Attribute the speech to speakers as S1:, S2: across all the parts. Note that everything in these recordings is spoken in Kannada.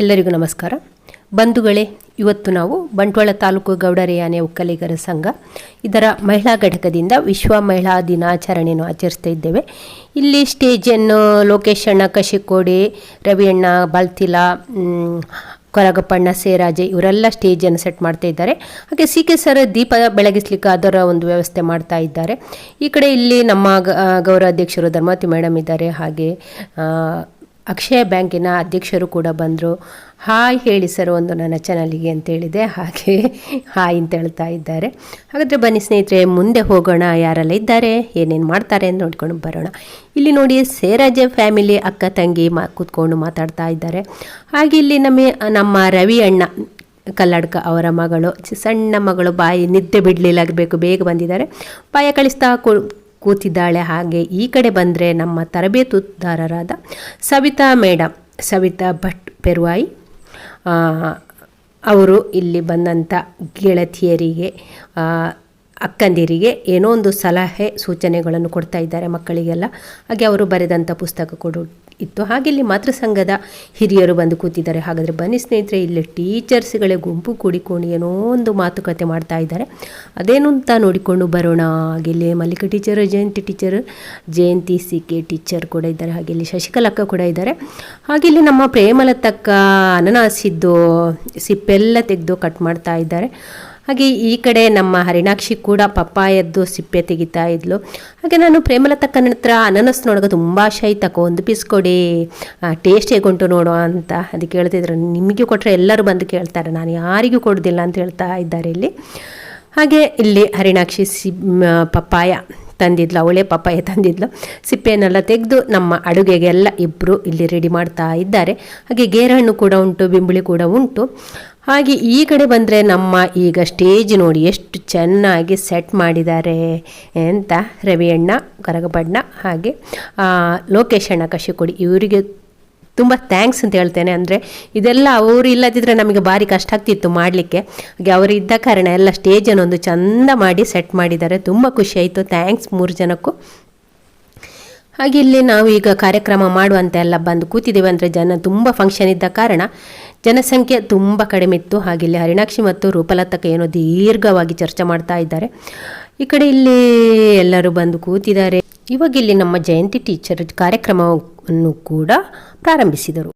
S1: ಎಲ್ಲರಿಗೂ ನಮಸ್ಕಾರ. ಬಂಧುಗಳೇ ಇವತ್ತು ನಾವು ಬಂಟ್ವಾಳ ತಾಲೂಕು ಗೌಡರೆಯಾನೆ ಒಕ್ಕಲಿಗರ ಸಂಘ. ಇದರ ಮಹಿಳಾ ಘಟಕದಿಂದ ವಿಶ್ವ ಮಹಿಳಾ ದಿನಾಚರಣೆಯನ್ನು ಆಚರಿಸ್ತಾ ಇದ್ದೇವೆ. ಇಲ್ಲಿ ಸ್ಟೇಜನ್ನು ಲೋಕೇಶಣ್ಣ ಕಶಿಕೋಡಿ ರವಿಯಣ್ಣ ಅಣ್ಣ ಮ್, ಕೊರಗಪ್ಪಣ್ಣ ಸೇರಾಜೆ ಇವರೆಲ್ಲ ಸ್ಟೇಜನ್ನು ಸೆಟ್ ಮಾಡ್ತಾ ಇದ್ದಾರೆ. ಹಾಗೆ ಸಿ ಕೆ ಸರ್ ದೀಪ ಬೆಳಗಿಸ್ಲಿಕ್ಕೆ ಅದರ ಒಂದು ವ್ಯವಸ್ಥೆ ಮಾಡ್ತಾ ಇದ್ದಾರೆ. ಈ ಕಡೆ ಇಲ್ಲಿ ನಮ್ಮ ಗೌರವಾಧ್ಯಕ್ಷರು ಧರ್ಮಾವತಿ ಮೇಡಮ್ ಇದ್ದಾರೆ. ಹಾಗೆ ಅಕ್ಷಯ ಬ್ಯಾಂಕಿನ ಅಧ್ಯಕ್ಷರು ಕೂಡ ಬಂದರು. ಹಾಯ್ ಹೇಳಿ ಸರ್ ಒಂದು ನನ್ನ ಚಾನಲಿಗೆ ಅಂತೇಳಿದೆ ಹಾಗೆ ಹಾಯ್ ಅಂತ ಹೇಳ್ತಾ ಇದ್ದಾರೆ. ಹಾಗಾದರೆ ಬನ್ನಿ ಸ್ನೇಹಿತರೆ, ಮುಂದೆ ಹೋಗೋಣ. ಯಾರೆಲ್ಲ ಇದ್ದಾರೆ? ಏನೇನು ಮಾಡ್ತಾರೆ ಅಂತ ನೋಡ್ಕೊಂಡು ಬರೋಣ. ಇಲ್ಲಿ ನೋಡಿ, ಸೇರಾಜ ಫ್ಯಾಮಿಲಿ ಅಕ್ಕ, ತಂಗಿ ಮಾ, ಕೂತ್ಕೊಂಡು ಮಾತಾಡ್ತಾ ಇದ್ದಾರೆ. ಹಾಗೆ ಇಲ್ಲಿ ನಮ್ಮ ನಮ್ಮ ರವಿ ಅಣ್ಣ ಕಲ್ಲಡ್ಕ ಅವರ ಮಗಳು ಸಣ್ಣ ಮಗಳು, ಬಾಯಿ ನಿದ್ದೆ ಬಿಡಲಿಲ್ಲ ಬೇಕು ಬೇಗ ಬಂದಿದ್ದಾರೆ. ಬಾಯ ಕಳಿಸ್ತಾ ಕೂತಿದ್ದಾಳೆ ಹಾಗೆ ಈ ಕಡೆ ಬಂದರೆ ನಮ್ಮ ತರಬೇತುದಾರರಾದ ಸವಿತಾ ಮೇಡಮ್ ಸವಿತಾ ಭಟ್ ಪೆರ್ವಾಯಿ ಅವರು ಇಲ್ಲಿ ಬಂದಂಥ ಗೆಳತಿಯರಿಗೆ ಅಕ್ಕಂದಿರಿಗೆ ಏನೋ ಒಂದು ಸಲಹೆ ಸೂಚನೆಗಳನ್ನು ಕೊಡ್ತಾ ಇದ್ದಾರೆ ಮಕ್ಕಳಿಗೆಲ್ಲ. ಹಾಗೆ ಅವರು ಬರೆದಂಥ ಪುಸ್ತಕ ಕೊಡು ಇತ್ತು. ಹಾಗೆ ಇಲ್ಲಿ ಮಾತೃ ಸಂಘದ ಹಿರಿಯರು ಬಂದು ಕೂತಿದ್ದಾರೆ. ಹಾಗಾದರೆ ಬನ್ನಿ ಸ್ನೇಹಿತರೆ, ಇಲ್ಲಿ ಟೀಚರ್ಸ್ಗಳೇ ಗುಂಪು ಕೂಡಿಕೊಂಡು ಏನೋ ಒಂದು ಮಾತುಕತೆ ಮಾಡ್ತಾ ಇದ್ದಾರೆ. ಅದೇನು ಅಂತ ನೋಡಿಕೊಂಡು ಬರೋಣ. ಹಾಗೆ ಇಲ್ಲಿ Mallika teacher, Jayanti teacher, Jayanti C K teacher ಕೂಡ ಇದ್ದಾರೆ. ಹಾಗೆ ಇಲ್ಲಿ ಶಶಿಕಲಕ್ಕ ಕೂಡ ಇದ್ದಾರೆ. ಹಾಗೆ ಇಲ್ಲಿ ನಮ್ಮ ಪ್ರೇಮಲತಕ್ಕ ಅನನಾಸಿದ್ದು ಸಿಪ್ಪೆಲ್ಲ ತೆಗೆದು ಕಟ್ ಮಾಡ್ತಾ ಇದ್ದಾರೆ. ಹಾಗೆ ಈ ಕಡೆ ನಮ್ಮ ಹರಿಣಾಕ್ಷಿ ಕೂಡ ಪಪ್ಪಾಯದ್ದು ಸಿಪ್ಪೆ ತೆಗಿತಾ ಇದ್ಲು. ಹಾಗೆ ನಾನು ಪ್ರೇಮಲತಕ್ಕನ ಹತ್ರ ಅನನಸ್ ನೋಡೋಕೆ ತುಂಬ ಆಸೆ ತಕೋ ಒಂದು ಪೀಸ್ ಕೊಡಿ ಟೇಸ್ಟ್ ಹೇಗುಂಟು ನೋಡೋ ಅಂತ. ಅದಕ್ಕೆ ಹೇಳ್ತಿದ್ರು ನಿಮಗೆ ಕೊಟ್ಟರೆ ಎಲ್ಲರೂ ಬಂದು ಕೇಳ್ತಾರೆ. ನಾನು ಯಾರಿಗೂ ಕೊಡೋದಿಲ್ಲ ಅಂತ ಹೇಳ್ತಾ ಇದ್ದಾರೆ ಇಲ್ಲಿ. ಹಾಗೆ ಇಲ್ಲಿ ಹರಿಣಾಕ್ಷಿ ಸಿ ಪಪ್ಪಾಯ. ತಂದಿದ್ಲು, ಅವಳೇ ಪಪ್ಪಾಯ ತಂದಿದ್ಲು. ಸಿಪ್ಪೆಯನ್ನೆಲ್ಲ ತೆಗೆದು ನಮ್ಮ ಅಡುಗೆಗೆಲ್ಲ ಇಬ್ಬರು ಇಲ್ಲಿ ರೆಡಿ ಮಾಡ್ತಾ ಇದ್ದಾರೆ. ಹಾಗೆ ಗೇರಹಣ್ಣು ಕೂಡ ಉಂಟು, ಬಿಂಬಳಿ ಕೂಡ ಉಂಟು. ಹಾಗೆ ಈ ಕಡೆ ಬಂದರೆ ನಮ್ಮ ಈಗ ಸ್ಟೇಜ್ ನೋಡಿ ಎಷ್ಟು ಚೆನ್ನಾಗಿ ಸೆಟ್ ಮಾಡಿದ್ದಾರೆ ಅಂತ ರವಿಯಣ್ಣ, ಕರಗಬಣ್ಣ ಹಾಗೆ ಲೋಕೇಶಣ್ಣ ಕಶಿಕೊಡಿ ಇವರಿಗೆ ತುಂಬ ಥ್ಯಾಂಕ್ಸ್ ಅಂತ ಹೇಳ್ತೇನೆ. ಅಂದರೆ ಇದೆಲ್ಲ ಅವರು ಇಲ್ಲದಿದ್ದರೆ ನಮಗೆ ಭಾರಿ ಕಷ್ಟ ಆಗ್ತಿತ್ತು ಮಾಡಲಿಕ್ಕೆ. ಹಾಗೆ ಅವರು ಇದ್ದ ಕಾರಣ ಎಲ್ಲ ಸ್ಟೇಜನ್ನು ಒಂದು ಚಂದ ಮಾಡಿ ಸೆಟ್ ಮಾಡಿದ್ದಾರೆ. ತುಂಬ ಖುಷಿ ಆಯಿತು. ಥ್ಯಾಂಕ್ಸ್ ಮೂರು ಜನಕ್ಕೂ. ಹಾಗೆ ಇಲ್ಲಿ ನಾವು ಈಗ ಕಾರ್ಯಕ್ರಮ ಮಾಡುವಂತೆ ಎಲ್ಲ ಬಂದು ಕೂತಿದ್ದೇವೆ. ಅಂದರೆ ಜನ ತುಂಬ ಫಂಕ್ಷನ್ ಇದ್ದ ಕಾರಣ ಜನಸಂಖ್ಯೆ ತುಂಬ ಕಡಿಮೆ ಇತ್ತು. ಹಾಗೆ ಇಲ್ಲಿ ಹರಿಣಾಕ್ಷಿ ಮತ್ತು ರೂಪಲತಕ ಏನೋ ದೀರ್ಘವಾಗಿ ಚರ್ಚೆ ಮಾಡ್ತಾ ಇದ್ದಾರೆ. ಈ ಕಡೆ ಇಲ್ಲಿ ಎಲ್ಲರೂ ಬಂದು ಕೂತಿದ್ದಾರೆ. ಇವಾಗ ಇಲ್ಲಿ ನಮ್ಮ ಜಯಂತಿ ಟೀಚರ್ ಕಾರ್ಯಕ್ರಮವನ್ನು ಕೂಡ ಪ್ರಾರಂಭಿಸಿದರು.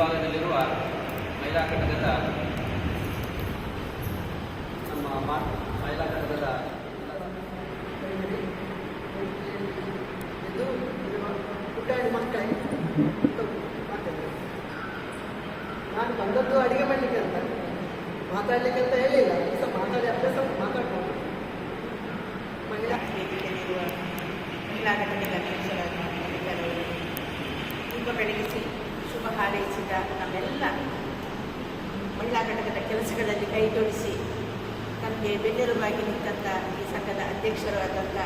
S2: ಮಹಿಳಾ ಘಟಕದ ನಮ್ಮ ಮಾ- ಮಹಿಳಾ ಘಟಕದ
S3: ನಾನು ಬಂದದ್ದು ಅಡಿಗೆ ಮಾಡಲಿಕ್ಕೆ ಅಂತ. ಮಾತಾಡ್ಲಿಕ್ಕೆ ಅಂತ ಹೇಳಿಲ್ಲ. ಈ ಸಹ ಮಾತಾಡಿ ಅಭ್ಯಾಸ ಮಾತಾಡ್ಕೊಂಡು ಮಹಿಳಾ
S4: ಘಟಕದ ದೀಪ ಬೆಳಗಿಸಿ. ಶುಭ ಹಾರೈಸಿದ ನಮ್ಮೆಲ್ಲ ಮಹಿಳಾ ಘಟಕದ ಕೆಲಸಗಳಲ್ಲಿ ಕೈ ಜೋಡಿಸಿ ನಮಗೆ ಬೆನ್ನೆಲುಬಾಗಿ ನಿಂತಂಥ ಈ ಸಂಘದ ಅಧ್ಯಕ್ಷರಾದಂಥ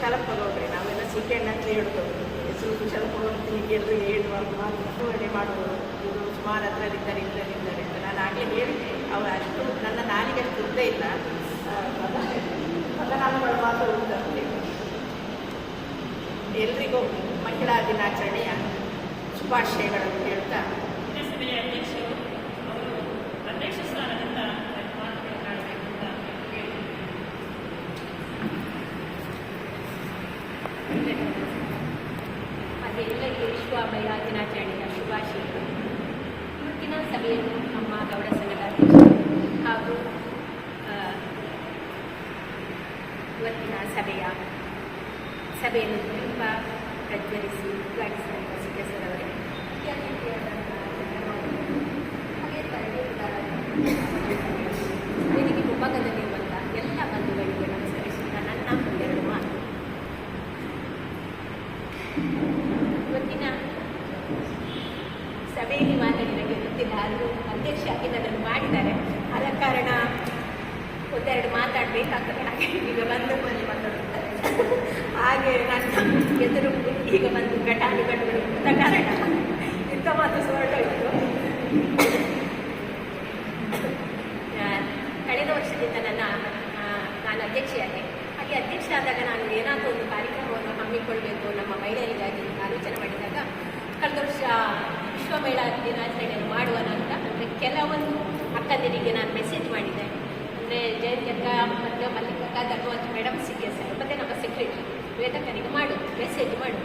S4: ಶರಪ್ಪ ಗೌಡ್ರೆ ನಾವೆಲ್ಲ ಸಿದ್ದಣ್ಣ ಅಂತ ಹೇಳೋದು ಹೆಸರು ಶರಪ್ಪ ಗೌಡ್ರೆ ನಿಮಗೆ ಎಲ್ಲರೂ ಹೇಳುವ ಮಾತು ಮಾಡುವವರು. ಇವರು ಸುಮಾರು ಅದರಲ್ಲಿದ್ದಾರೆ ಇದರಲ್ಲಿದ್ದಾರೆ ಅಂತ ನಾನು ಆಗಲೇ ಹೇಳಿದ್ದೆ. ಅವರು ಅಷ್ಟು ನನ್ನ ನಾಲಿಗೆ ಅಷ್ಟು ಉದ್ದ ಇಲ್ಲ ಪದನಾಮಗಳು ಮಾತ್ರ ಉದ್ದ ಎಲ್ರಿಗೂ ಮಹಿಳಾ ದಿನಾಚರಣೆಯ ಶುಭಾಶಯಗಳನ್ನು ಹೇಳ್ತಾ.
S1: ಎಲ್ಲರಿಗೂ ವಿಶ್ವ ಅಭಯ ದಿನಾಚರಣೆಯ ಶುಭಾಶಯಗಳು. ಇವತ್ತಿನ ಸಭೆಯನ್ನು ನಮ್ಮ ಗೌಡ ಸಂಘದ ಹಾಗೂ ಇವತ್ತಿನ ಸಭೆಯ ಸಭೆಯನ್ನು ತುಂಬ ಪ್ರಜ್ವಲಿಸಿ ಉದ್ಘಾಟಿಸಿದ ಸಿದ್ದೇಶ್ವರವರೇ ಮುಖ್ಯ ಅತಿಥಿಯಾದಂತಹ ಚಂದ್ರಮೌಳಿ, ಹಾಗೆ ತರಬೇತುದಾರರಾದ ವೇದಿಕೆ ಮುಂಭಾಗದಲ್ಲಿರುವಂಥ ಎಲ್ಲ ಬಂಧುಗಳಿಗೆ ನಮಸ್ಕರಿಸುತ್ತಾ ನನ್ನ ಒಂದೆರಡು ಮಾತು ಇವತ್ತಿನ ಸಭೆಯಲ್ಲಿ ಮಾತಾಡಿ ನನಗೆ ಗೊತ್ತಿಲ್ಲ ಆದರೂ ಅಧ್ಯಕ್ಷ ಆಗಿ ನನ್ನನ್ನು ಮಾಡಿದ್ದಾರೆ. ಆದ ಕಾರಣ ಒಂದೆರಡು ಮಾತಾಡಬೇಕಾಗ್ತದೆ. ಹಾಗೆ ಈಗ ಬಂದು ಅಲ್ಲಿ ಮಾತಾಡುತ್ತಾರೆ ಹಾಗೆ ನನ್ನ ಎದುರು ಈಗ ಬಂದು ಘಟಾನುಘಟಗಳು ಅಂತ ಕಾರಣ ಇಂಥ ಮಾತು ಹೊರಟೋಯ್ತು ಕಳೆದ ವರ್ಷದಿಂದ ನನ್ನ ನಾನು ಅಧ್ಯಕ್ಷೆಯಾದೆ. ಹಾಗೆ ಅಧ್ಯಕ್ಷ ಆದಾಗ ನಾನು ಏನಾದರೂ ಒಂದು ಕಾರ್ಯಕ್ರಮವನ್ನು ಹಮ್ಮಿಕೊಳ್ಬೇಕು ನಮ್ಮ ಮಹಿಳೆಯರಿಗಾಗಿ ಆಲೋಚನೆ ಮಾಡಿದಾಗ ಕಳೆದ ವರ್ಷ ವಿಶ್ವ ಮಹಿಳಾ ದಿನಾಚರಣೆಯನ್ನು ಮಾಡುವನ ಅಂತ ಅಂದರೆ ಕೆಲವೊಂದು ಅಕ್ಕಂದಿರಿಗೆ ನಾನು ಮೆಸೇಜ್ ಮಾಡಿದ್ದೆ ಅಂದರೆ ಜಯಂತಿ ಅಕ್ಕ ಮತ್ತು ಮಲ್ಲಿಕಕ್ಕ ಧನ್ವಂತ್ ಮೇಡಮ್ ಸಿ ಎಸ್ ಮತ್ತು ನಮ್ಮ ಸೆಕ್ರೆಟರಿ ವೇದಕನಿಗೆ ಮಾಡು ಮೆಸೇಜ್ ಮಾಡು.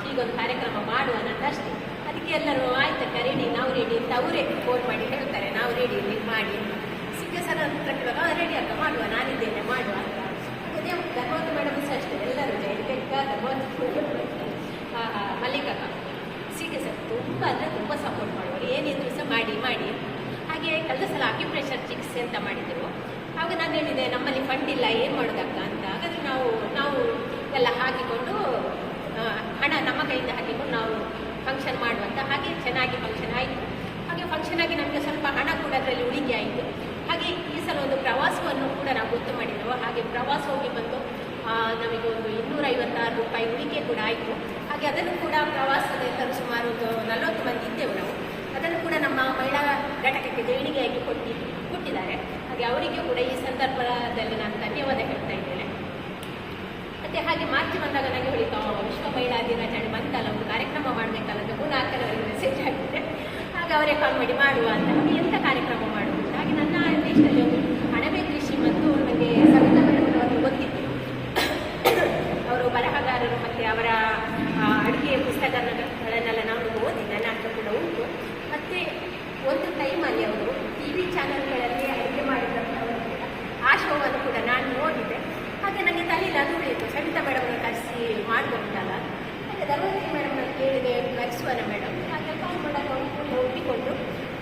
S1: ಹೀಗೊಂದು ಕಾರ್ಯಕ್ರಮ ಮಾಡುವ ಅಂತ ಅಷ್ಟೇ. ಅದಕ್ಕೆ ಎಲ್ಲರೂ ಆಯ್ತಕ್ಕ ರೆಡಿ ನಾವು ರೆಡಿ ಅಂತ ಅವರೇ ಫೋನ್ ಮಾಡಿ ಹೇಳ್ತಾರೆ. ನಾವು ರೆಡಿ ನೀವು ಮಾಡಿ. ಸಿಕ್ಕ ಸರ್ ಅಂತ ಕೇಳುವಾಗ ರೆಡಿ ಅಂತ ಮಾಡುವ ನಾನಿದ್ದೇನೆ ಮಾಡುವ ಅಂತ. ಅದೇ ಧನ್ವಂತ ಮೇಡಮ್ ಸಹ ಅಷ್ಟೇ. ಎಲ್ಲರೂ ಜಯಂತಿ ಅಕ್ಕ ಆ, ಮಲ್ಲಿಕಕ್ಕ. ಸಿಕ್ಕೆ ಸರ್, ತುಂಬ ಅಂದರೆ ತುಂಬ ಸಪೋರ್ಟ್ ಮಾಡುವರು ಏನಿದ್ರು ಸಹ ಮಾಡಿ ಮಾಡಿ. ಹಾಗೆ ಕಳೆದ ಸಲ ಅಕ್ಯುಪ್ರೆಷರ್ ಚಿಕಿತ್ಸೆ ಅಂತ ಮಾಡಿದರು. ಆಗ ನಾನು ಹೇಳಿದೆ, ನಮ್ಮಲ್ಲಿ ಫಂಡ್ ಇಲ್ಲ, ಏನು ಮಾಡೋದಕ್ಕ? ಅಂತ. ಹಾಗಾದ್ರೆ ನಾವು ನಾವು ಎಲ್ಲ ಹಾಕಿಕೊಂಡು ಹಣ ನಮ್ಮ ಕೈಯಿಂದ ಹಾಕಿಕೊಂಡು ನಾವು ಫಂಕ್ಷನ್ ಮಾಡುವಂತ ಹಾಗೆ ಚೆನ್ನಾಗಿ ಫಂಕ್ಷನ್ ಆಯಿತು. ಹಾಗೆ ಫಂಕ್ಷನ್ ಆಗಿ ನಮಗೆ ಸ್ವಲ್ಪ ಹಣ ಕೂಡ ಅದರಲ್ಲಿ ಉಳಿಕೆ ಆಯಿತು. ಹಾಗೆ ಈ ಸಲ ಒಂದು ಪ್ರವಾಸವನ್ನು ಕೂಡ ನಾವು ಗೊತ್ತು ಮಾಡಿದ್ದೆವು ಹಾಗೆ ಪ್ರವಾಸ ಹೋಗಿ ಬಂದು ನಮಗೆ ಒಂದು ಇನ್ನೂರೈವತ್ತಾರು ರೂಪಾಯಿ ಉಳಿಕೆ ಕೂಡ ಆಯಿತು. ಹಾಗೆ ಅದನ್ನು ಕೂಡ ಪ್ರವಾಸದಲ್ಲಿ ಸುಮಾರು ನಲವತ್ತು ಮಂದಿ ಇದ್ದೇವೆ ನಾವು. ಅದನ್ನು ಕೂಡ ನಮ್ಮ ಮಹಿಳಾ ಘಟಕಕ್ಕೆ ದೇಣಿಗೆಯಾಗಿ ಕೊಟ್ಟಿ ಕೊಟ್ಟಿದ್ದಾರೆ. ಹಾಗೆ ಅವರಿಗೆ ಕೂಡ ಈ ಸಂದರ್ಭದಲ್ಲಿ ನಾನು ಧನ್ಯವಾದ ಹೇಳ್ತಾ ಇದ್ದೇನೆ. ಮತ್ತೆ ಹಾಗೆ ಮಾರ್ಚ್ ಬಂದಾಗ ನನಗೆ ಹೇಳಿತು "ಆ, ವಿಶ್ವ ಮಹಿಳಾ ದಿನಾಚರಣೆ ಬಂತಲ್ಲ ಒಂದು ಕಾರ್ಯಕ್ರಮ ಮಾಡಬೇಕಲ್ಲ ಅಂತ ಮೂರ್ನಾಲ್ಕರವರೆಗೆ ಮೆಸೇಜ್ ಆಗಿದೆ ಹಾಗೆ ಅವರೇ ಕಾಲ್ ಮಾಡಿ ಮಾಡುವ ಅಂತ ಎಂಥ ಕಾರ್ಯಕ್ರಮ ಮಾಡುವುದು? ಹಾಗೆ ನನ್ನ ದೇಶದಲ್ಲಿ ಒಂದು ಅಣಬೆ ಕೃಷಿ ಮತ್ತು ನನಗೆ ಸವಿತಾ ಮೇಡಮ್ ಅವರು ಗೊತ್ತಿತ್ತು ಅವರು ಬರಹಗಾರರು ಮತ್ತು ಅವರ ಆ, ಅಡುಗೆ ಪುಸ್ತಕಗಳನ್ನೆಲ್ಲ ನಾನು ಓದಿದ್ದೆ ನನ್ನ ಕೂಡ ಉಂಟು ಮತ್ತು ಒಂದು ಟೈಮಲ್ಲಿ ಅವರು ಟಿ ವಿ ಚಾನಲ್ಗಳಲ್ಲಿ ಅಡುಗೆ ಮಾಡಿದಂಥವರು ಕೂಡ ಆ ಶೋವನ್ನು ಕೂಡ ನಾನು ನೋಡಿದ್ದೆ ಹಾಗೆ ನನಗೆ ತಲೆಯಲ್ಲಿ ಅದು ಬೇಕು ಸವಿತಾ ಮೇಡಮ್ನ ಕರೆಸಿ ಮಾಡ್ಬೋದಲ್ಲ ಹಾಗೆ ಧರ್ಮವತಿ ಮೇಡಮ್ನ ಕೇಳಿದೆ ಕರೆಸುವನ ಮೇಡಮ್ ಹಾಗೆ ಕಾಲ್ ಮಾಡಾಗ ಅವರು ಕೂಡ ಒಪ್ಪಿಕೊಂಡು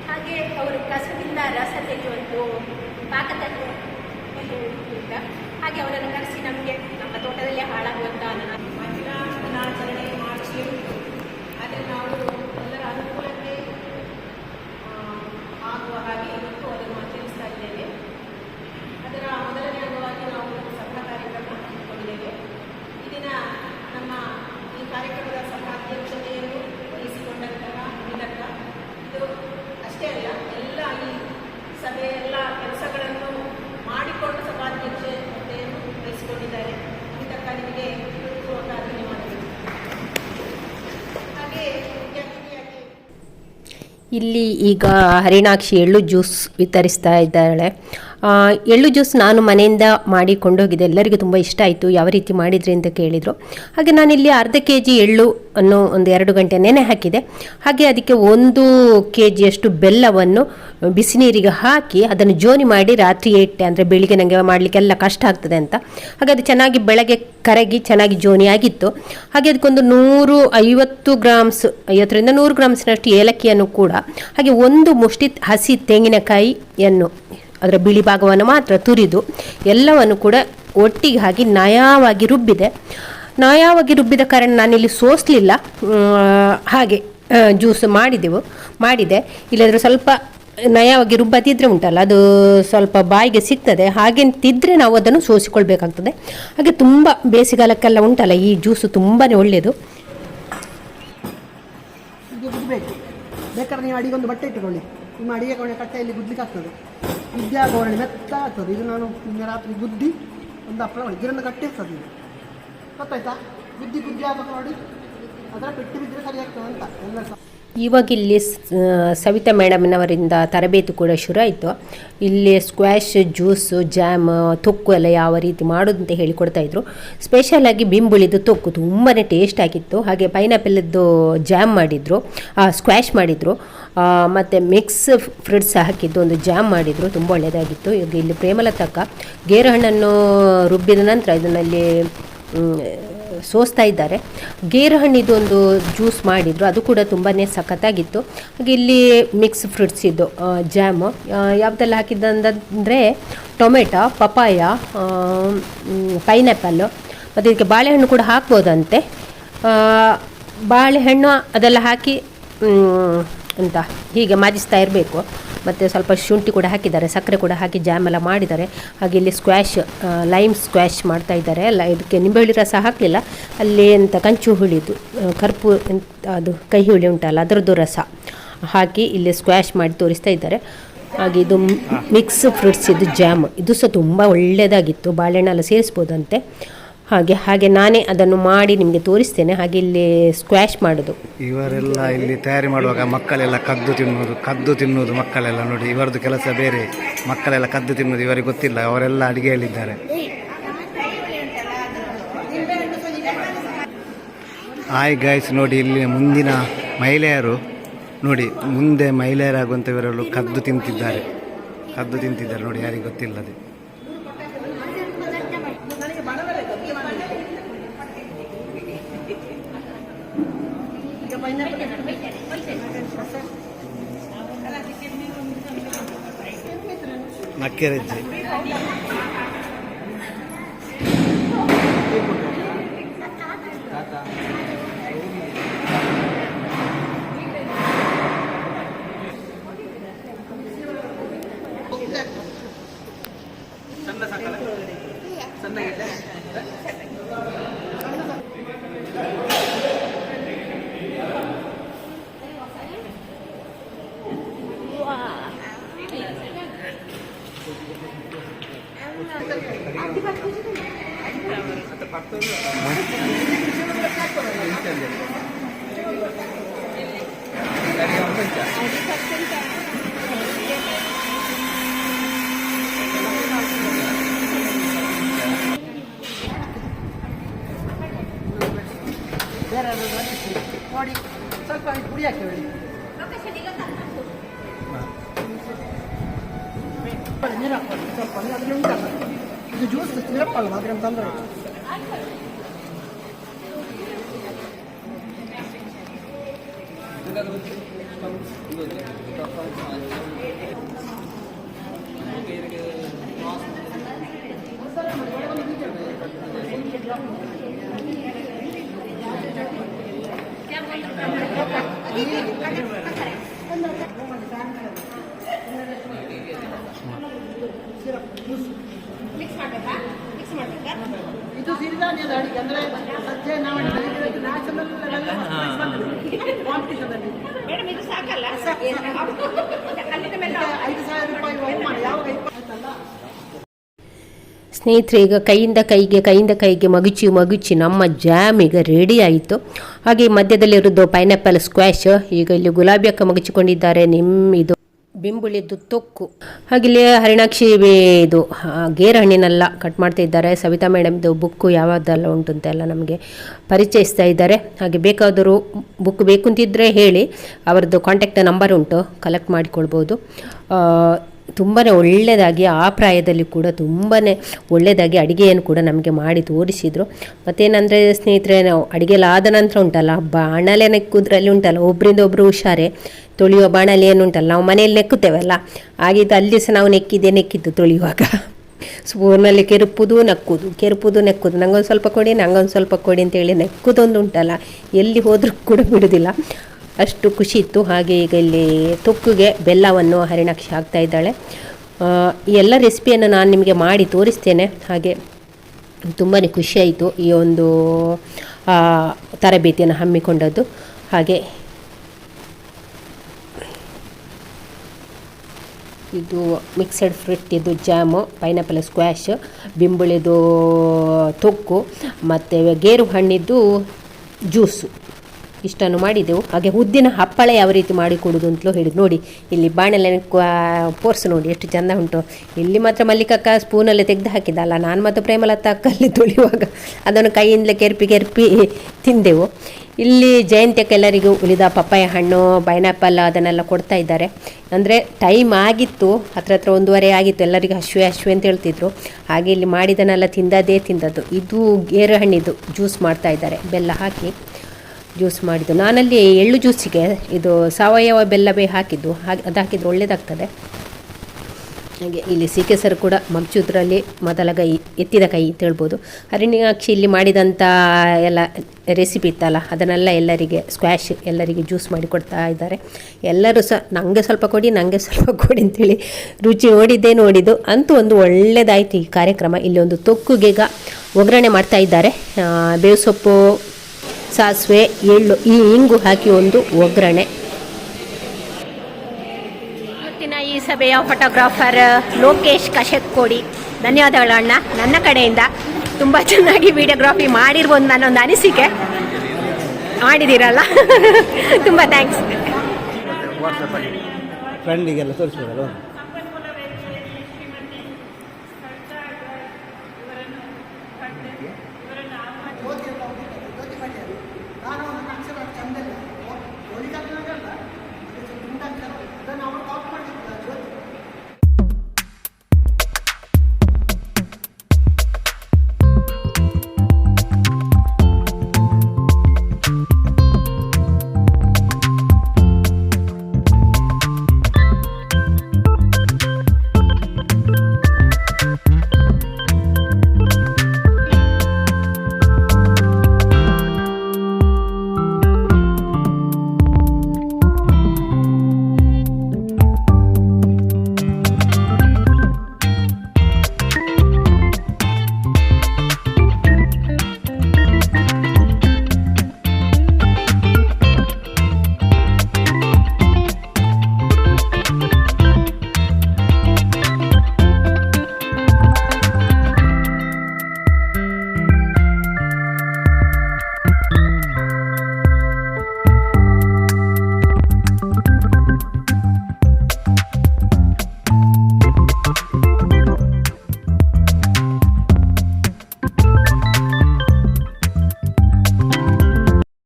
S1: ಹಾಗೆ ಅವರು ಕಸದಿಂದ ರಸ ತೆಗೆಯುವಂಥ ಪಾಕತತ್ವ ಅಂತ ಹಾಗೆ ಅವರನ್ನು ಕರೆಸಿ ನಮಗೆ ನಮ್ಮ ತೋಟದಲ್ಲೇ ಹಾಳಾಗುವಂಥ ನನ್ನ
S4: ಮಹಿಳಾ ದಿನಾಚರಣೆ ಮಾರ್ಚ್ ಉಂಟು ಆದರೆ ನಾವು ಎಲ್ಲರ ಅನುಕೂಲಕ್ಕೆ ಆ, ಆಗುವ ಹಾಗೆ ಇವತ್ತು ಅದನ್ನು ಆಚರಿಸ್ತಾ ಇದ್ದೇವೆ ಅದರ ಮೊದಲನೇ ಅಂಗವಾಗಿ ನಾವು ಒಂದು ಸಭಾ ಕಾರ್ಯಕ್ರಮ ಹಮ್ಮಿಕೊಂಡಿದ್ದೇವೆ ಈ ದಿನ ನಮ್ಮ ಈ ಕಾರ್ಯಕ್ರಮದ ಸಭಾ ಅಧ್ಯಕ್ಷತೆಯನ್ನು ವಹಿಸಿಕೊಂಡಂತಹ ವಿನಕ ಇದು ಅಷ್ಟೇ ಅಲ್ಲ ಎಲ್ಲ ಈ ಸಭೆಯ ಎಲ್ಲ ಕೆಲಸಗಳನ್ನು ಮಾಡಿಕೊಂಡು ಸಭಾಧ್ಯಕ್ಷತೆಯನ್ನು ವಹಿಸಿಕೊಂಡಿದ್ದಾರೆ ಇದಕ್ಕ ನಿಮಗೆ ಹೃತ್ಪೂರ್ವಕ ಧನ್ಯವಾದಗಳು ಹಾಗೆ ಮುಖ್ಯ ಅತಿಥಿಯಾಗಿ
S5: ಇಲ್ಲಿ ಈಗ ಹರಿಣಾಕ್ಷಿ ಎಳ್ಳು ಜ್ಯೂಸ್ ವಿತರಿಸ್ತಾ ಇದ್ದಾಳೆ.
S1: ಎಳ್ಳು ಜ್ಯೂಸ್ ನಾನು ಮನೆಯಿಂದ ಮಾಡಿ ಕೊಂಡೋಗಿದ್ದೆ. ಎಲ್ಲರಿಗೂ ತುಂಬ ಇಷ್ಟ ಆಯಿತು ಯಾವ ರೀತಿ ಮಾಡಿದ್ರಿ ಅಂತ ಕೇಳಿದರು. ಹಾಗೆ ನಾನಿಲ್ಲಿ ಅರ್ಧ ಕೆ ಜಿ ಎಳ್ಳು ಅನ್ನು ಒಂದು ಎರಡು ಗಂಟೆ ನೆನೆ ಹಾಕಿದೆ. ಹಾಗೆ ಅದಕ್ಕೆ ಒಂದು ಕೆ ಜಿಯಷ್ಟು ಬೆಲ್ಲವನ್ನು ಬಿಸಿ ನೀರಿಗೆ ಹಾಕಿ ಅದನ್ನು ಜೋನಿ ಮಾಡಿ ರಾತ್ರಿ ಇಟ್ಟೆ ಅಂದರೆ ಬೆಳಿಗ್ಗೆ ನನಗೆ ಮಾಡಲಿಕ್ಕೆಲ್ಲ ಕಷ್ಟ ಆಗ್ತದೆ ಅಂತ. ಹಾಗೆ ಅದು ಚೆನ್ನಾಗಿ ಬೆಳಗ್ಗೆ ಕರಗಿ ಚೆನ್ನಾಗಿ ಜೋನಿ ಆಗಿತ್ತು. ಹಾಗೆ ಅದಕ್ಕೊಂದು ನೂರು ಐವತ್ತು ಗ್ರಾಮ್ಸ್, ಐವತ್ತರಿಂದ ನೂರು ಗ್ರಾಮ್ಸ್ನಷ್ಟು ಏಲಕ್ಕಿಯನ್ನು ಕೂಡ ಹಾಗೆ ಒಂದು ಮುಷ್ಟಿ ಹಸಿ ತೆಂಗಿನಕಾಯಿಯನ್ನು ಅದರ ಬಿಳಿ ಭಾಗವನ್ನು ಮಾತ್ರ ತುರಿದು ಎಲ್ಲವನ್ನು ಕೂಡ ಒಟ್ಟಿಗೆ ಹಾಕಿ ನಯವಾಗಿ ರುಬ್ಬಿದೆ. ನಯವಾಗಿ ರುಬ್ಬಿದ ಕಾರಣ ನಾನಿಲ್ಲಿ ಸೋಸಲಿಲ್ಲ. ಹಾಗೆ ಜ್ಯೂಸ್ ಮಾಡಿದೆವು, ಮಾಡಿದೆ. ಇಲ್ಲದ್ರೆ ಸ್ವಲ್ಪ ನಯವಾಗಿ ರುಬ್ಬದಿದ್ರೆ ಉಂಟಲ್ಲ, ಅದು ಸ್ವಲ್ಪ ಬಾಯಿಗೆ ಸಿಗ್ತದೆ. ಹಾಗೆ ತಿದ್ದರೆ ನಾವು ಅದನ್ನು ಸೋಸಿಕೊಳ್ಬೇಕಾಗ್ತದೆ. ಹಾಗೆ ತುಂಬ ಬೇಸಿಗೆಗಾಲಕ್ಕೆಲ್ಲ ಉಂಟಲ್ಲ, ಈ ಜ್ಯೂಸು ತುಂಬಾ ಒಳ್ಳೆಯದು.
S3: ಬೇಕಾದ್ರೆ ನೀವು ಅಡಿಗೆ ಒಂದು ಬಟ್ಟೆ ಇಟ್ಟುಕೊಳ್ಳಿ. ನಿಮ್ಮ ಅಡಿಗೆ ಕೋಣೆ ಕಟ್ಟೆಯಲ್ಲಿ ಗುದ್ದಲಿಕ್ಕೆ ಆಗ್ತದೆ. ಗುದ್ದಿ ಆಗೋಣೆ ಮೆತ್ತ ಆಗ್ತದೆ. ಇದು ನಾನು ನಿನ್ನೆ ರಾತ್ರಿ ಗುದ್ದಿ ಒಂದು ಹಪ್ಪಳ ಮಾಡಿ ಇದರಿಂದ ಗಟ್ಟಿ ಇರ್ತದೆ ಇದು ಗೊತ್ತಾಯ್ತಾ? ಗುದ್ದಿ ಗುದ್ದಿ ಆಗ ನೋಡಿ. ಅದರ ಪೆಟ್ಟು ಬಿದ್ದರೆ ಸರಿ ಆಗ್ತದೆ ಅಂತ. ಎಲ್ಲ
S1: ಇವಾಗ ಇಲ್ಲಿ ಸವಿತಾ ಮೇಡಮ್ನವರಿಂದ ತರಬೇತಿ ಕೂಡ ಶುರು ಆಯಿತು. ಇಲ್ಲಿ ಸ್ಕ್ವಾಶ್ ಜ್ಯೂಸು ಜಾಮ್ ತೊಕ್ಕು ಎಲ್ಲ ಯಾವ ರೀತಿ ಮಾಡೋದು ಅಂತ ಇದ್ರು. ಸ್ಪೆಷಲಾಗಿ ಬಿಂಬುಳಿದು ತೊಕ್ಕು ತುಂಬಾ ಟೇಸ್ಟ್ ಆಗಿತ್ತು. ಹಾಗೆ ಪೈನಾಪಲ್ದು ಜಾಮ್ ಮಾಡಿದರು. ಸ್ಕ್ವಾಶ್ ಮಾಡಿದರು. ಮತ್ತು ಮಿಕ್ಸ್ ಫ್ರೂಟ್ಸ್ ಹಾಕಿದ್ದು, ಒಂದು ಜಾಮ್ ಮಾಡಿದರು. ತುಂಬ ಒಳ್ಳೆಯದಾಗಿತ್ತು ಈಗ ಇಲ್ಲಿ ಪ್ರೇಮಲತಕ್ಕ ಗೇರು ಹಣ್ಣನ್ನು ರುಬ್ಬಿದ ನಂತರ ಇದನ್ನಲ್ಲಿ ಸೋಸ್ತಾ ಇದ್ದಾರೆ. ಗೇರು ಹಣ್ಣಿದು ಒಂದು ಜ್ಯೂಸ್ ಮಾಡಿದರು, ಅದು ಕೂಡ ತುಂಬಾ ಸಖತ್ತಾಗಿತ್ತು. ಹಾಗೆ ಇಲ್ಲಿ ಮಿಕ್ಸ್ ಫ್ರೂಟ್ಸ್ ಇದ್ದು ಜಾಮು. ಯಾವುದೆಲ್ಲ ಹಾಕಿದ್ದಂದರೆ, ಟೊಮೆಟೊ ಪಪಾಯ ಪೈನಾಪಲ್ಲು ಮತ್ತು ಇದಕ್ಕೆ ಬಾಳೆಹಣ್ಣು ಕೂಡ ಹಾಕ್ಬೋದಂತೆ. ಬಾಳೆಹಣ್ಣು ಅದೆಲ್ಲ ಹಾಕಿ ಅಂತ. ಹೀಗೆ ಮಾಜಿಸ್ತಾ ಇರಬೇಕು. ಮತ್ತು ಸ್ವಲ್ಪ ಶುಂಠಿ ಕೂಡ ಹಾಕಿದ್ದಾರೆ, ಸಕ್ಕರೆ ಕೂಡ ಹಾಕಿ ಜಾಮ್ ಎಲ್ಲ ಮಾಡಿದ್ದಾರೆ. ಹಾಗೆ ಇಲ್ಲಿ ಸ್ಕ್ವಾಶ್ ಲೈಮ್ ಸ್ಕ್ವಾಶ್ ಮಾಡ್ತಾ ಇದ್ದಾರೆ. ಅಲ್ಲ, ಇದಕ್ಕೆ ನಿಂಬೆಹುಳಿ ರಸ ಹಾಕಲಿಲ್ಲ. ಅಲ್ಲಿ ಅಂತ ಕಂಚು ಹುಳಿದು ಕರ್ಪು ಅದು ಕಹಿ ಹುಳಿ ಉಂಟಲ್ಲ, ಅದರದ್ದು ರಸ ಹಾಕಿ ಇಲ್ಲಿ ಸ್ಕ್ವಾಶ್ ಮಾಡಿ ತೋರಿಸ್ತಾ ಇದ್ದಾರೆ. ಹಾಗೆ ಇದು ಮಿಕ್ಸ್ ಫ್ರೂಟ್ಸ್ ಇದು ಜಾಮ್ ಇದು ಸಹ ತುಂಬ ಒಳ್ಳೆಯದಾಗಿತ್ತು ಬಾಳೆಹಣ್ಣೆಲ್ಲ ಸೇರಿಸ್ಬೋದಂತೆ. ಹಾಗೆ ಹಾಗೆ ನಾನೇ ಅದನ್ನು ಮಾಡಿ ನಿಮಗೆ ತೋರಿಸ್ತೇನೆ. ಹಾಗೆ ಇಲ್ಲಿ ಸ್ಕ್ವಾಶ್ ಮಾಡೋದು.
S6: ಇವರೆಲ್ಲ ಇಲ್ಲಿ ತಯಾರಿ ಮಾಡುವಾಗ ಮಕ್ಕಳೆಲ್ಲ ಕದ್ದು ತಿನ್ನುವುದು ಕದ್ದು ತಿನ್ನುವುದು ಮಕ್ಕಳೆಲ್ಲ ನೋಡಿ. ಇವರದ್ದು ಕೆಲಸ ಬೇರೆ, ಮಕ್ಕಳೆಲ್ಲ ಕದ್ದು ತಿನ್ನುವುದು ಇವರಿಗೆ ಗೊತ್ತಿಲ್ಲ. ಅವರೆಲ್ಲ ಅಡುಗೆಯಲ್ಲಿದ್ದಾರೆ. ಹಾಯ್ ಗಾಯ್ಸ್ ನೋಡಿ, ಇಲ್ಲಿ ಮುಂದಿನ ಮಹಿಳೆಯರು, ನೋಡಿ, ಮುಂದೆ ಮಹಿಳೆಯರಾಗುವಂಥ ಇವರೆಲ್ಲ ಕದ್ದು ತಿಂತಿದ್ದಾರೆ. ಕದ್ದು ತಿಂತಿದ್ದಾರೆ ನೋಡಿ, ಯಾರಿಗೆ ಗೊತ್ತಿಲ್ಲದೆ.
S2: get it
S3: ಬೇರೆ ಯಾರಾದ್ರೂ ಹಾಕಿಸಿ. ನೋಡಿ ಸ್ವಲ್ಪ ಇದು ಪುಡಿ ಹಾಕಿ ಹೇಳಿ ನೀರು ಹಾಕೊಳ್ಳಿ ಸ್ವಲ್ಪ ಅಂದ್ರೆ ಅದ್ರಲ್ಲಿ ಉಂಟಲ್ಲ ಇದು ಜ್ಯೂಸ್ ಸಿರಪ್ ಅಲ್ವಾ? ಅದ್ರಲ್ಲಿ ತೊಂದರೆ.
S7: ಮಿಕ್ಸ್ ಮಾಡಬೇಕಾ ಮಿಕ್ಸ್ ಮಾಡಬೇಕಾ
S3: ಇದು ಸಿರಿಧಾನ್ಯದ ಅಡಿಗೆ ಅಂದ್ರೆ ಸಜ್ಜೆ ನಾವು ಕಾಂಪಿಟೇಷನ್
S7: ಮೇಡಮ್ ಇದು ಸಾಕಲ್ಲ? ಅಲ್ಲಿಂದ ಮೇಲೆ
S3: ಐದು ಸಾವಿರ ರೂಪಾಯಿ ಯಾವ
S1: ಸ್ನೇಹಿತರೆ, ಈಗ ಕೈಯಿಂದ ಕೈಗೆ ಕೈಯಿಂದ ಕೈಗೆ ಮಗುಚಿ ಮಗುಚಿ ನಮ್ಮ ಜಾಮ್ ಈಗ ರೆಡಿ ಆಯಿತು. ಹಾಗೆ ಮಧ್ಯದಲ್ಲಿರೋದು ಪೈನಾಪಲ್ ಸ್ಕ್ವಾಶ್ ಈಗ ಇಲ್ಲಿ ಗುಲಾಬಿ ಅಕ್ಕ ಮಗುಚಿಕೊಂಡಿದ್ದಾರೆ. ನಿಮ್ಮ ಇದು ಬಿಂಬುಳಿದ್ದು ತೊಕ್ಕು. ಹಾಗಿಲ್ಲಿ ಹರಿಣಾಕ್ಷಿ ಇದು ಗೇರು ಹಣ್ಣಿನೆಲ್ಲ ಕಟ್ ಮಾಡ್ತಾ ಇದ್ದಾರೆ. ಸವಿತಾ ಮೇಡಮ್ದು ಬುಕ್ಕು ಯಾವುದೆಲ್ಲ ಉಂಟು ಅಂತೆಲ್ಲ ನಮಗೆ ಪರಿಚಯಿಸ್ತಾ ಇದ್ದಾರೆ. ಹಾಗೆ ಬೇಕಾದರೂ ಬುಕ್ ಬೇಕು ಅಂತಿದ್ದರೆ ಹೇಳಿ. ಅವರದ್ದು ಕಾಂಟ್ಯಾಕ್ಟ್ ನಂಬರ್ ಉಂಟು. ಕಲೆಕ್ಟ್ ಮಾಡಿಕೊಳ್ಬೋದು. ತುಂಬಾ ಒಳ್ಳೆಯದಾಗಿ ಆ ಪ್ರಾಯದಲ್ಲಿ ಕೂಡ ತುಂಬಾ ಒಳ್ಳೆಯದಾಗಿ ಅಡುಗೆಯನ್ನು ಕೂಡ ನಮಗೆ ಮಾಡಿ ತೋರಿಸಿದರು. ಮತ್ತೇನಂದರೆ ಸ್ನೇಹಿತರೆ, ನಾವು ಆದ ನಂತರ ಉಂಟಲ್ಲ ಬಾಣಲೆ ನೆಕ್ಕುದ್ರಲ್ಲಿ ಉಂಟಲ್ಲ ಒಬ್ಬರಿಂದ ಒಬ್ಬರು ಹುಷಾರೆ, ತೊಳೆಯುವ ಬಾಣಲೆ ಏನು ಉಂಟಲ್ಲ, ನಾವು ಮನೆಯಲ್ಲಿ ನೆಕ್ಕುತ್ತೇವಲ್ಲ ಹಾಗಿದ್ದು ಅಲ್ಲಿ ಸಹ ನಾವು ನೆಕ್ಕಿದ್ದೆ ನೆಕ್ಕಿದ್ದು ತೊಳೆಯುವಾಗ. ಸ್ಪೂನಲ್ಲಿ ಕೆರುಪುದು ನಕ್ಕುದು ಕೆರುಪುದು ನೆಕ್ಕುದು, ನಂಗೊಂದು ಸ್ವಲ್ಪ ಕೊಡಿ, ನಂಗೊಂದು ಸ್ವಲ್ಪ ಕೊಡಿ ಅಂತೇಳಿ ನೆಕ್ಕುದೊಂದು ಉಂಟಲ್ಲ ಎಲ್ಲಿ ಹೋದರೂ ಕೂಡ ಬಿಡುವುದಿಲ್ಲ ಅಷ್ಟು ಖುಷಿ ಇತ್ತು. ಹಾಗೆ ಈಗ ಇಲ್ಲಿ ತೊಕ್ಕುಗೆ ಬೆಲ್ಲವನ್ನು ಹರಿಣಾಕ್ಷಿ ಹಾಕ್ತಾ ಇದ್ದಾಳೆ. ಈ ಎಲ್ಲ ರೆಸಿಪಿಯನ್ನು ನಾನು ನಿಮಗೆ ಮಾಡಿ ತೋರಿಸ್ತೇನೆ. ಹಾಗೆ ತುಂಬಾ ಖುಷಿಯಾಯಿತು ಈ ಒಂದು ತರಬೇತಿಯನ್ನು ಹಮ್ಮಿಕೊಂಡದ್ದು. ಹಾಗೆ ಇದು ಮಿಕ್ಸಡ್ ಫ್ರೂಟ್ ಇದು ಜಾಮು, ಪೈನಾಪಲ್ ಸ್ಕ್ವಾಶ್, ಬಿಂಬುಳಿದು ತೊಕ್ಕು, ಮತ್ತು ಗೇರು ಹಣ್ಣಿದ್ದು ಜ್ಯೂಸು. ಇಷ್ಟನ್ನು ಮಾಡಿದೆವು. ಹಾಗೆ ಉದ್ದಿನ ಹಪ್ಪಳ ಯಾವ ರೀತಿ ಮಾಡಿಕೊಡುದು ಅಂತಲೂ ಹೇಳಿದ್ರು ನೋಡಿ. ಇಲ್ಲಿ ಬಾಣಲೆ ಪೋರ್ಸ್ ನೋಡಿ, ಎಷ್ಟು ಚಂದ ಉಂಟು. ಇಲ್ಲಿ ಮಾತ್ರ ಮಲ್ಲಿಕಕ್ಕ ಸ್ಪೂನಲ್ಲಿ ತೆಗೆದು ಹಾಕಿದ್ದಲ್ಲ. ನಾನು ಮತ್ತು ಪ್ರೇಮಲತಾ ಅಕ್ಕಲ್ಲಿ ತೊಳೆಯುವಾಗ ಅದನ್ನು ಕೈಯಿಂದಲೇ ಕೆರ್ಪಿ ಕೆರ್ಪಿ ತಿಂದೆವು. ಇಲ್ಲಿ ಜಯಂತಿಯಕ್ಕೆ ಎಲ್ಲರಿಗೂ ಉಳಿದ ಪಪ್ಪಾಯ ಹಣ್ಣು ಪೈನಾಪಲ್ ಅದನ್ನೆಲ್ಲ ಕೊಡ್ತಾ ಇದ್ದಾರೆ. ಅಂದರೆ ಟೈಮ್ ಆಗಿತ್ತು, ಹತ್ರ ಹತ್ರ ಒಂದೂವರೆ ಆಗಿತ್ತು. ಎಲ್ಲರಿಗೂ ಹಶ್ವೆ ಹಶ್ವೆ ಅಂತ ಹೇಳ್ತಿದ್ರು. ಹಾಗೆ ಇಲ್ಲಿ ಮಾಡಿದನೆಲ್ಲ ತಿಂದದೇ ತಿಂದದ್ದು. ಇದು ಗೇರು ಹಣ್ಣಿದು ಜ್ಯೂಸ್ ಮಾಡ್ತಾ ಇದ್ದಾರೆ. ಬೆಲ್ಲ ಹಾಕಿ. ಜ್ಯೂಸ್ ಮಾಡಿದ್ದು. ನಾನಲ್ಲಿ ಎಳ್ಳು ಜ್ಯೂಸಿಗೆ ಇದು ಸಾವಯವ ಬೆಲ್ಲವೇ ಹಾಕಿದ್ದು. ಹಾಗೆ ಅದು ಹಾಕಿದ್ರೆ ಒಳ್ಳೆಯದಾಗ್ತದೆ ಹಾಗೆ ಇಲ್ಲಿ ಸಿ ಸರ್ ಕೂಡ ಮಗ್ಚೂದ್ರಲ್ಲಿ ಮೊದಲ ಕೈ ಎತ್ತಿದ ಕೈ ಅಂತ ಹೇಳ್ಬೋದು. ಹರಿಣಾಕ್ಷಿ ಇಲ್ಲಿ ಮಾಡಿದಂಥ ಎಲ್ಲ ರೆಸಿಪಿ ಇತ್ತಲ್ಲ, ಅದನ್ನೆಲ್ಲ ಎಲ್ಲರಿಗೆ ಸ್ಕ್ವಾಷ್ ಎಲ್ಲರಿಗೆ ಜ್ಯೂಸ್ ಮಾಡಿ ಕೊಡ್ತಾ ಇದ್ದಾರೆ. ಎಲ್ಲರೂ ಸಹ ನನಗೆ ಸ್ವಲ್ಪ ಕೊಡಿ ನನಗೆ ಸ್ವಲ್ಪ ಕೊಡಿ ಅಂತೇಳಿ ರುಚಿ ನೋಡಿದ್ದೇ ನೋಡಿದ್ದು. ಅಂತೂ ಒಂದು ಒಳ್ಳೆಯದಾಯಿತು ಈ ಕಾರ್ಯಕ್ರಮ. ಇಲ್ಲಿ ಒಂದು ತೊಕ್ಕುಗೆಗ ಒಗ್ಗರಣೆ ಮಾಡ್ತಾ ಇದ್ದಾರೆ. ಬೇವು ಸೊಪ್ಪು ಸಾಸಿವೆ ಎಳ್ಳು ಈ ಇಂಗು ಹಾಕಿ ಒಂದು ಒಗ್ಗರಣೆ. ಇವತ್ತಿನ ಈ ಸಭೆಯ ಫೋಟೋಗ್ರಾಫರ್ ಲೋಕೇಶ್ ಕಶೆಕ್ಕೋಡಿ ಧನ್ಯವಾದಗಳು ಅಣ್ಣ. ನನ್ನ ಕಡೆಯಿಂದ ತುಂಬ ಚೆನ್ನಾಗಿ ವಿಡಿಯೋಗ್ರಾಫಿ ಮಾಡಿರ್ಬೋದು ನನ್ನೊಂದು ಅನಿಸಿಕೆ. ಮಾಡಿದ್ದೀರಲ್ಲ ತುಂಬ ಥ್ಯಾಂಕ್ಸ್
S6: ಫ್ರೆಂಡಿಗೆಲ್ಲ ತೋರಿಸ್ಬೋದಲ್ಲ